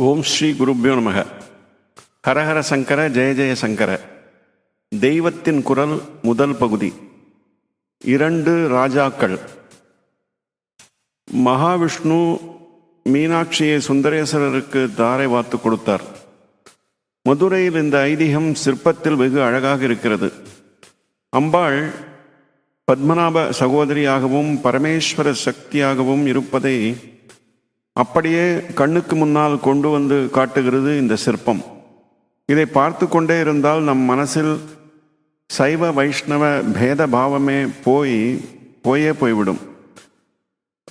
ஓம் ஸ்ரீ குருப்பியோ நமக. ஹரஹர சங்கர ஜெய ஜெய சங்கர. தெய்வத்தின் குரல் முதல் பகுதி. இரண்டு ராஜாக்கள். மகாவிஷ்ணு மீனாட்சியை சுந்தரேஸ்வரருக்கு தாரை வாத்து கொடுத்தார். மதுரையில் இந்த ஐதீகம் சிற்பத்தில் வெகு அழகாக இருக்கிறது. அம்பாள் பத்மநாப சகோதரியாகவும் பரமேஸ்வர சக்தியாகவும் இருப்பதை அப்படியே கண்ணுக்கு முன்னால் கொண்டு வந்து காட்டுகிறது இந்த சிற்பம். இதை பார்த்து கொண்டே இருந்தால் நம் மனசில் சைவ வைஷ்ணவ பேத பாவமே போய் போயே போய்விடும்.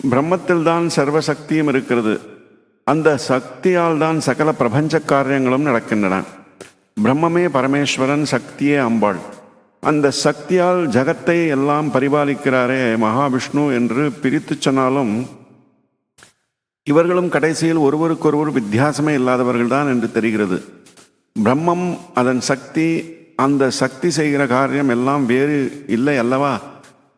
பிரம்மத்தில்தான் சர்வசக்தியும் இருக்கிறது. அந்த சக்தியால் தான் சகல பிரபஞ்ச காரியங்களும் நடக்கின்றன. பிரம்மமே பரமேஸ்வரன் சக்தியே அம்பாள். அந்த சக்தியால் ஜகத்தை எல்லாம் பரிபாலிக்கிறாரே மகாவிஷ்ணு என்று பிரித்து சொன்னாலும் இவர்களும் கடைசியில் ஒருவருக்கொருவர் வித்தியாசமே இல்லாதவர்கள் தான் என்று தெரிகிறது. பிரம்மம் அதன் சக்தி அந்த சக்தி செய்கிற காரியம் எல்லாம் வேறு இல்லை அல்லவா?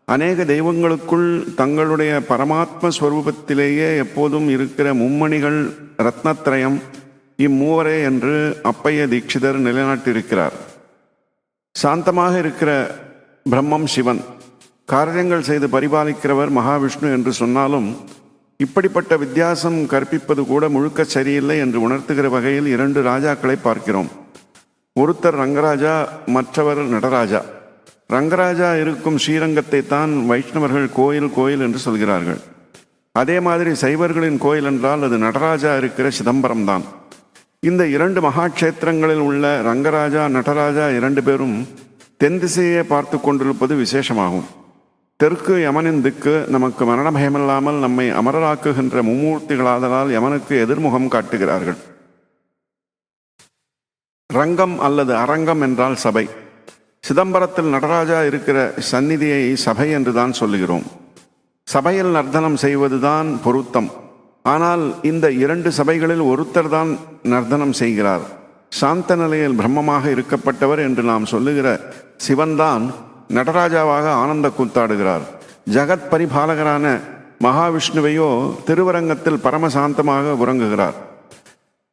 அநேக தெய்வங்களுக்குள் தங்களுடைய பரமாத்ம ஸ்வரூபத்திலேயே எப்போதும் இருக்கிற மும்மணிகள் ரத்னத்ரயம் இம்மூவரே என்று அப்பைய தீட்சிதர் நிலைநாட்டியிருக்கிறார். சாந்தமாக இருக்கிற பிரம்மம் சிவன். காரியங்கள் செய்து பரிபாலிக்கிறவர் மகாவிஷ்ணு என்று சொன்னாலும் இப்படிப்பட்ட வித்தியாசம் கற்பிப்பது கூட முழுக்க சரியில்லை என்று உணர்த்துகிற வகையில் இரண்டு ராஜாக்களை பார்க்கிறோம். ஒருத்தர் ரங்கராஜா மற்றவர் நடராஜா. ரங்கராஜா இருக்கும் ஸ்ரீரங்கத்தை தான் வைஷ்ணவர்கள் கோயில் கோயில் என்று சொல்கிறார்கள். அதே மாதிரி சைவர்களின் கோயில் என்றால் அது நடராஜா இருக்கிற சிதம்பரம் தான். இந்த இரண்டு மகாட்சேத்திரங்களில் உள்ள ரங்கராஜா நடராஜா இரண்டு பேரும் தென் திசையே பார்த்து கொண்டிருப்பது விசேஷமாகும். தெற்கு யமனின் திக்கு நமக்கு மரண பயமில்லாமல் நம்மை அமரராக்குகின்ற மும்மூர்த்திகளாதலால் யமனுக்கு எதிர்முகம் காட்டுகிறார்கள். ரங்கம் அல்லது அரங்கம் என்றால் சபை. சிதம்பரத்தில் நடராஜா இருக்கிற சந்நிதியை சபை என்று தான் சொல்லுகிறோம். சபையில் நர்த்தனம் செய்வதுதான் பொருத்தம். ஆனால் இந்த இரண்டு சபைகளில் ஒருத்தர் தான் நர்த்தனம் செய்கிறார். சாந்த நிலையில் பிரம்மமாக இருக்கப்பட்டவர் என்று நாம் சொல்லுகிற சிவன்தான் நடராஜாவாக ஆனந்த கூத்தாடுகிறார். ஜகத் பரிபாலகரான மகாவிஷ்ணுவையோ திருவரங்கத்தில் பரமசாந்தமாக உறங்குகிறார்.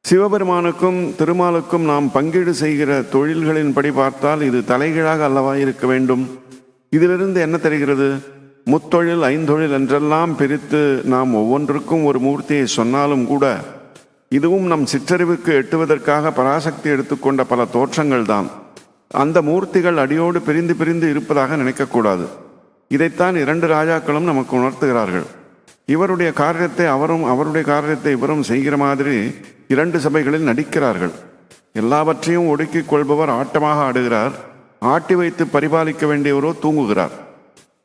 சிவபெருமானுக்கும் திருமாலுக்கும் நாம் பங்கீடு செய்கிற தொழில்களின்படி பார்த்தால் இது தலைகீழாக அல்லவா இருக்க வேண்டும்? இதிலிருந்து என்ன தெரிகிறது? முத்தொழில் ஐந்தொழில் என்றெல்லாம் பிரித்து நாம் ஒவ்வொன்றுக்கும் ஒரு மூர்த்தியை சொன்னாலும் கூட இதுவும் நம் சிற்றறிவுக்கு எட்டுவதற்காக பராசக்தி எடுத்துக்கொண்ட பல தோற்றங்கள் தான் அந்த மூர்த்திகள் அடியோடு பிரிந்து பிரிந்து இருப்பதாக நினைக்கக்கூடாது. இதைத்தான் இரண்டு ராஜாக்களும் நமக்கு உணர்த்துகிறார்கள். இவருடைய காரியத்தை அவரும் அவருடைய காரியத்தை இவரும் செய்கிற மாதிரி இரண்டு சபைகளில் நடிக்கிறார்கள். எல்லாவற்றையும் ஒடுக்கிக் கொள்பவர் ஆட்டமாக ஆடுகிறார். ஆட்டி வைத்து பரிபாலிக்க வேண்டியவரோ தூங்குகிறார்.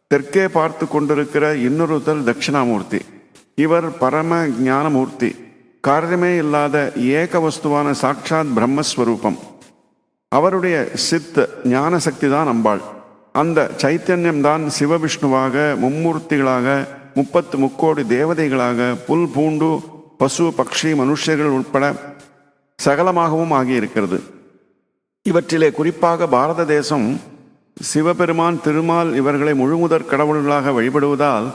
தெற்கே பார்த்து கொண்டிருக்கிற இன்னொருத்தர் தட்சிணாமூர்த்தி. இவர் பரம ஞானமூர்த்தி. காரியமே இல்லாத ஏக வஸ்துவான சாட்சாத் பிரம்மஸ்வரூபம். அவருடைய சித்த ஞான சக்தி தான் அம்பாள். அந்த சைத்தன்யம் தான் சிவவிஷ்ணுவாக மும்மூர்த்திகளாக முப்பத்து முக்கோடி தேவதைகளாக புல் பூண்டு பசு பக்ஷி மனுஷர்கள் உட்பட சகலமாகவும் ஆகியிருக்கிறது. இவற்றிலே குறிப்பாக பாரத தேசம் சிவபெருமான் திருமால் இவர்களை முழுமுதற் கடவுள்களாக வழிபடுவதால்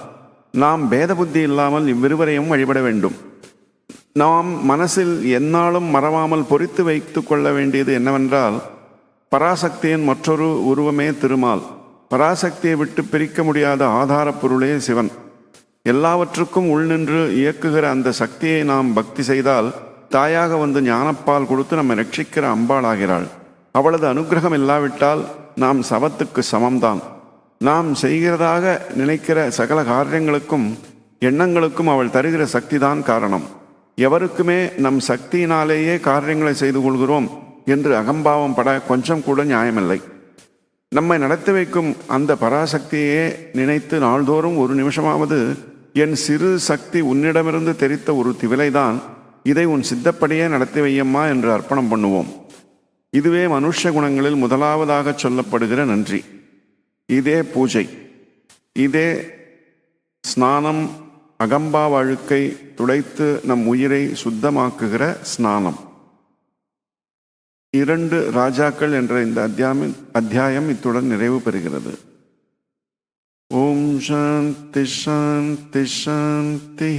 நாம் பேத புத்தி இல்லாமல் இவ்விருவரையும் வழிபட வேண்டும். நாம் மனசில் எந்நாளும் மறவாமல் பொறித்து வைத்து கொள்ள வேண்டியது என்னவென்றால் பராசக்தியின் மற்றொரு உருவமே திருமால். பராசக்தியை விட்டு பிரிக்க முடியாத ஆதாரப் பொருளே சிவன். எல்லாவற்றுக்கும் உள்நின்று இயக்குகிற அந்த சக்தியை நாம் பக்தி செய்தால் தாயாக வந்து ஞானப்பால் கொடுத்து நம்ம ரட்சிக்கிற அம்பாளாகிறாள். அவளது அனுகிரகம் இல்லாவிட்டால் நாம் சவத்துக்கு சமம்தான். நாம் செய்கிறதாக நினைக்கிற சகல காரியங்களுக்கும் எண்ணங்களுக்கும் அவள் தருகிற சக்திதான் காரணம். எவருக்குமே நம் சக்தியினாலேயே காரியங்களை செய்து கொள்கிறோம் என்று அகம்பாவம் பட கொஞ்சம் கூட நியாயமில்லை. நம்மை நடத்தி வைக்கும் அந்த பராசக்தியே நினைத்து நாள்தோறும் ஒரு நிமிஷமாவது என் சிறு சக்தி உன்னிடமிருந்து தெரித்த ஒரு திவிலைதான் இதை உன் சித்தப்படியே நடத்தி வையம்மா என்று அர்ப்பணம் பண்ணுவோம். இதுவே மனுஷ குணங்களில் முதலாவதாக சொல்லப்படுகிற நன்றி. இதே பூஜை. இதே ஸ்நானம் அகம்பா வழுக்கை துடைத்து நம் உயிரை சுத்தமாக்குகிற ஸ்நானம். இரண்டு ராஜாக்கள் என்ற இந்த அத்தியாம அத்தியாயம் இத்துடன் நிறைவு பெறுகிறது. ஓம் சாந்தி சாந்தி சாந்தி.